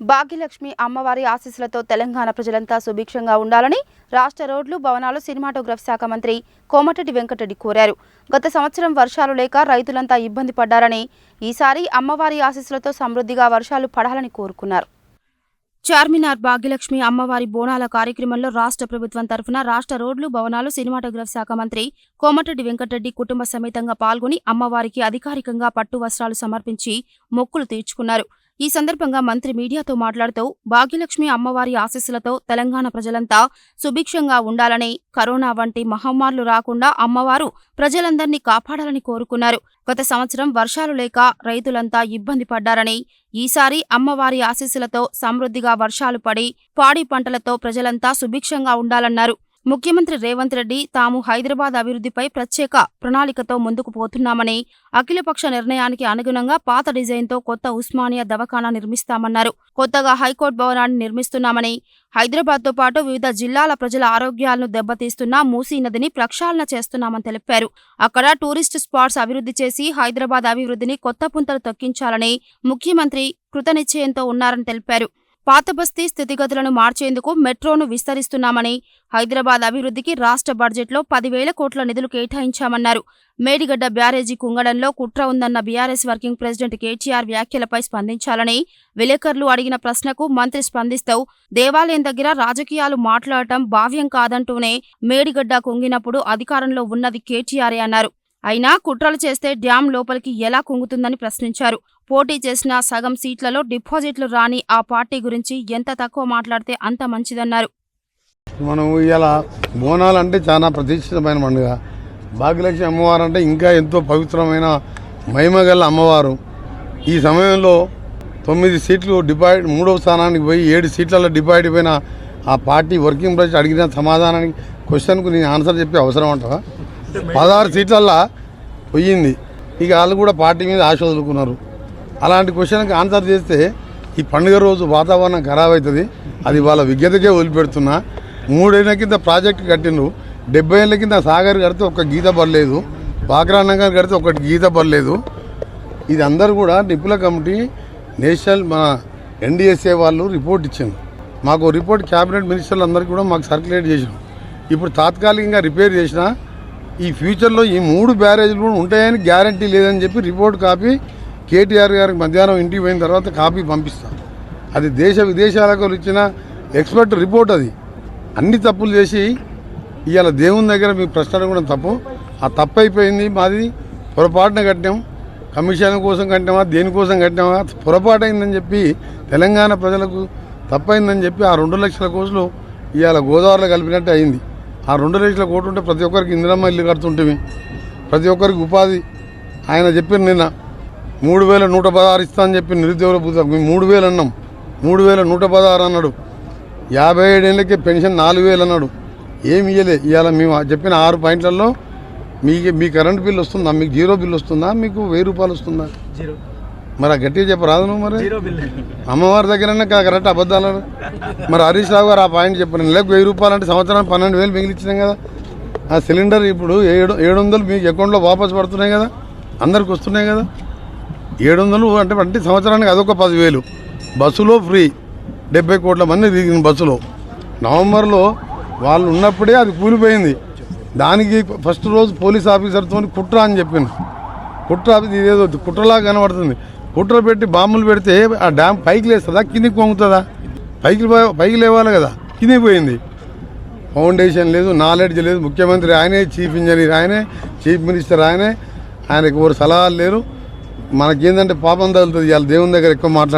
భాగ్యలక్ష్మి అమ్మవారి ఆశీస్సులతో తెలంగాణ ప్రజలంతా సుభిక్షంగా ఉండాలని రాష్ట్ర రోడ్లు భవనాలు సినిమాటోగ్రఫీ శాఖ మంత్రి కోమటిరెడ్డి వెంకటరెడ్డి కోరారు. గత సంవత్సరం వర్షాలు లేక రైతులంతా ఇబ్బంది పడ్డారని ఈసారి అమ్మవారి ఆశీస్సులతో సమృద్ధిగా వర్షాలు పడాలని కోరుకున్నారు. చార్మినార్ భాగ్యలక్ష్మి అమ్మవారి బోనాల కార్యక్రమంలో రాష్ట్ర ప్రభుత్వం తరఫున రాష్ట్ర రోడ్లు భవనాలు సినిమాటోగ్రఫీ శాఖ మంత్రి కోమటిరెడ్డి వెంకటరెడ్డి కుటుంబ సమేతంగా పాల్గొని అమ్మవారికి అధికారికంగా పట్టు వస్త్రాలు సమర్పించి మొక్కులు తీర్చుకున్నారు. ఈ సందర్భంగా మంత్రి మీడియాతో మాట్లాడుతూ భాగ్యలక్ష్మి అమ్మవారి ఆశీస్సులతో తెలంగాణ ప్రజలంతా సుభిక్షంగా ఉండాలని కరోనా వంటి మహమ్మారులు రాకుండా అమ్మవారు ప్రజలందరినీ కాపాడాలని కోరుకున్నారు. గత సంవత్సరం వర్షాలు లేక రైతులంతా ఇబ్బంది పడ్డారని ఈసారి అమ్మవారి ఆశీస్సులతో సమృద్ధిగా వర్షాలు పడి పాడి పంటలతో ప్రజలంతా సుభిక్షంగా ఉండాలన్నారు. ముఖ్యమంత్రి రేవంత్ రెడ్డి తాము హైదరాబాద్ అభివృద్ధిపై ప్రత్యేక ప్రణాళికతో ముందుకు పోతున్నామని అఖిలపక్ష నిర్ణయానికి అనుగుణంగా పాత డిజైన్తో కొత్త ఉస్మానియా దవాఖానా నిర్మిస్తామన్నారు. కొత్తగా హైకోర్టు భవనాన్ని నిర్మిస్తున్నామని హైదరాబాద్తో పాటు వివిధ జిల్లాల ప్రజల ఆరోగ్యాలను దెబ్బతీస్తున్న మూసీ నదిని ప్రక్షాళన చేస్తున్నామని తెలిపారు. అక్కడ టూరిస్ట్ స్పాట్స్ అభివృద్ధి చేసి హైదరాబాద్ అభివృద్ధిని కొత్త పుంతలు తొక్కించాలని ముఖ్యమంత్రి కృతనిశ్చయంతో ఉన్నారని తెలిపారు. పాత బస్తీ స్థితిగతులను మార్చేందుకు మెట్రోను విస్తరిస్తున్నామని హైదరాబాద్ అభివృద్ధికి రాష్ట్ర బడ్జెట్లో పదివేల కోట్ల నిధులు కేటాయించామన్నారు. మేడిగడ్డ బ్యారేజీ కుంగడంలో కుట్ర ఉందన్న బీఆర్ఎస్ వర్కింగ్ ప్రెసిడెంట్ కేటీఆర్ వ్యాఖ్యలపై స్పందించాలని విలేకరులు అడిగిన ప్రశ్నకు మంత్రి స్పందిస్తూ దేవాలయం దగ్గర రాజకీయాలు మాట్లాడటం భావ్యం కాదంటూనే మేడిగడ్డ కుంగినప్పుడు అధికారంలో ఉన్నది కేటీఆరే అన్నారు. అయినా కుట్రలు చేస్తే డ్యాం లోపలికి ఎలా కుంగుతుందని ప్రశ్నించారు. పోటీ చేసిన సగం సీట్లలో డిపాజిట్లు రాని ఆ పార్టీ గురించి ఎంత తక్కువ మాట్లాడితే అంత మంచిదన్నారు. మనం ఇలా బోనాలు అంటే చాలా ప్రతిష్ఠితమైన పండుగ. భాగ్యలక్ష్మి అమ్మవారు అంటే ఇంకా ఎంతో పవిత్రమైన మహిమగల అమ్మవారు. ఈ సమయంలో తొమ్మిది సీట్లు డిపాయిడ్ మూడవ స్థానానికి పోయి ఏడు సీట్లలో డిపాయిడ్ అయిపోయిన ఆ పార్టీ వర్కింగ్ ప్రెసిడెంట్ అడిగిన సమాధానానికి క్వశ్చన్కు నేను ఆన్సర్ చెప్పే అవసరం అంటావా? పదహారు సీట్లల్లా పోయింది. ఇక వాళ్ళు కూడా పార్టీ మీద ఆశ వదులుకున్నారు. అలాంటి క్వశ్చన్కి ఆన్సర్ చేస్తే ఈ పండుగ రోజు వాతావరణం ఖరాబ్ అవుతుంది అది వాళ్ళ విజ్ఞతకే వదిలిపెడుతున్నా. మూడేళ్ళ కింద ప్రాజెక్ట్ కట్టిండ్రు. డెబ్బై ఏళ్ళ కింద సాగర్ కడితే ఒక గీత పడలేదు. పాకరానంగర్ కడితే ఒకటి గీత పడలేదు. ఇది అందరు కూడా నిపుల కమిటీ నేషనల్ మన ఎన్డీఎస్ఏ వాళ్ళు రిపోర్ట్ ఇచ్చింది మాకు రిపోర్ట్ క్యాబినెట్ మినిస్టర్లు అందరికీ కూడా మాకు సర్క్యులేట్ చేసాం ఇప్పుడు తాత్కాలికంగా రిపేర్ చేసిన ఈ ఫ్యూచర్లో ఈ మూడు బ్యారేజ్లు కూడా ఉంటాయని గ్యారంటీ లేదని చెప్పి రిపోర్ట్ కాపీ కేటీఆర్ గారికి మధ్యాహ్నం ఇంటికి పోయిన తర్వాత కాపీ పంపిస్తాం. అది దేశ విదేశాలకు ఇచ్చిన ఎక్స్పర్ట్ రిపోర్ట్ అది. అన్ని తప్పులు చేసి ఇవాళ దేవుని దగ్గర మీ ప్రశ్న కూడా తప్పు. ఆ తప్పు అయిపోయింది మాది. పొరపాటున కట్టాం కమిషన్ కోసం కట్టామా దేనికోసం కట్టామా పొరపాటు అయిందని చెప్పి తెలంగాణ ప్రజలకు తప్పైందని చెప్పి ఆ రెండు లక్షల కోట్లు ఇవాళ గోదావరిలో కలిపినట్టు అయింది. ఆ రెండు లక్షల కోట్లు ఉంటే ప్రతి ఒక్కరికి ఇందిరమ్మ ఇల్లు కడుతుంటే ప్రతి ఒక్కరికి ఉపాధి. ఆయన చెప్పిన నిన్న మూడు వేల నూట పదహారు ఇస్తా అని చెప్పి నిరుద్యోగుల పూత మేము మూడు వేలు అన్నాం. మూడు వేల నూట పదహారు అన్నాడు. యాభై ఏడేళ్ళకి పెన్షన్ నాలుగు వేలు అన్నాడు. ఏమి ఇయ్యలే. ఇవాళ మేము చెప్పిన ఆరు పాయింట్లలో మీకు మీ కరెంట్ బిల్ వస్తుందా? మీకు జీరో బిల్ వస్తుందా? మీకు వెయ్యి రూపాయలు వస్తుందా? జీరో. మరి ఆ గట్టిగా చెప్పరాదు నువ్వు మరి? అమ్మవారి దగ్గరనే కా- కరెక్ట్ అబద్ధాలు మరి హరీష్ రావు గారు ఆ పాయింట్ చెప్పారు నెలకు వెయ్యి రూపాయలు అంటే సంవత్సరానికి పన్నెండు వేలు మిగిలిచ్చినాం కదా. ఆ సిలిండర్ ఇప్పుడు ఏడు ఏడు వందలు మీకు అకౌంట్లో వాపస్ పడుతున్నాయి కదా. అందరికి వస్తున్నాయి కదా. ఏడు వందలు అంటే అంటే సంవత్సరానికి అదొక పదివేలు. బస్సులో ఫ్రీ. డెబ్బై కోట్ల మంది తిరిగింది బస్సులో. నవంబర్లో వాళ్ళు ఉన్నప్పుడే అది కూలిపోయింది. దానికి ఫస్ట్ రోజు పోలీస్ ఆఫీసర్తో కుట్ర అని చెప్పింది కుట్ర ఇదేదో కుట్రలాగా కనబడుతుంది. పుట్టలు పెట్టి బాంబులు పెడితే ఆ డ్యామ్ పైకి లేస్తుందా? కిందికి పొంగుతుందా? పైకి పో- పైకి లేవాలి కదా. కిందికి పోయింది. ఫౌండేషన్ లేదు నాలెడ్జ్ లేదు. ముఖ్యమంత్రి ఆయనే చీఫ్ ఇంజనీర్ ఆయనే చీఫ్ మినిస్టర్ ఆయనే. ఆయనకు ఎవరు సలహాలు లేరు. మనకేందంటే పాపం తగులుతుంది ఇవాళ దేవుని దగ్గర ఎక్కువ మాట్లాడ